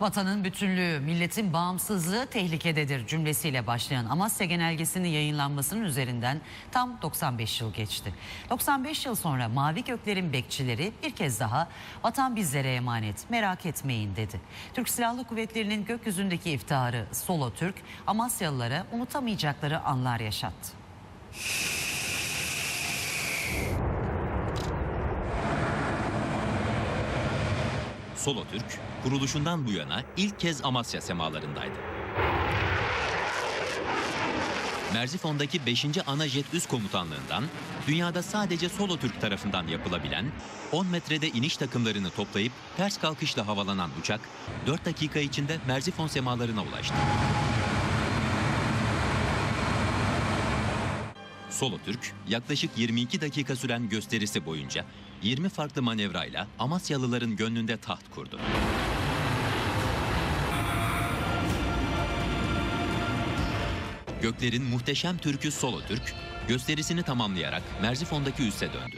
Vatanın bütünlüğü, milletin bağımsızlığı tehlikededir cümlesiyle başlayan Amasya Genelgesi'nin yayınlanmasının üzerinden tam 95 yıl geçti. 95 yıl sonra Mavi Gökler'in bekçileri bir kez daha vatan bizlere emanet merak etmeyin dedi. Türk Silahlı Kuvvetleri'nin gökyüzündeki iftiharı Solo Türk Amasyalılara unutamayacakları anlar yaşattı. Solo Türk kuruluşundan bu yana ilk kez Amasya semalarındaydı. Merzifon'daki 5. Ana Jet Üst Komutanlığından dünyada sadece Solo Türk tarafından yapılabilen 10 metrede iniş takımlarını toplayıp ters kalkışla havalanan uçak 4 dakika içinde Merzifon semalarına ulaştı. Solo Türk yaklaşık 22 dakika süren gösterisi boyunca 20 farklı manevrayla Amasyalıların gönlünde taht kurdu. Gökler'in muhteşem türkü Solo Türk gösterisini tamamlayarak Merzifon'daki üsse döndü.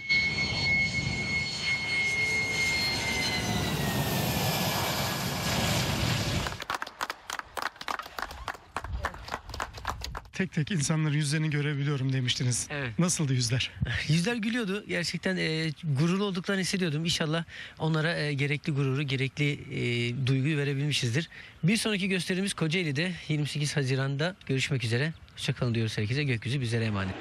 Tek tek insanların yüzlerini görebiliyorum demiştiniz. Evet. Nasıldı yüzler? Yüzler gülüyordu. Gerçekten e, gururlu olduklarını hissediyordum. İnşallah onlara e, gerekli gururu, gerekli e, duyguyu verebilmişizdir. Bir sonraki gösterimiz Kocaeli'de 28 Haziran'da görüşmek üzere. Hoşçakalın diyoruz herkese. Gökyüzü bizlere emanet.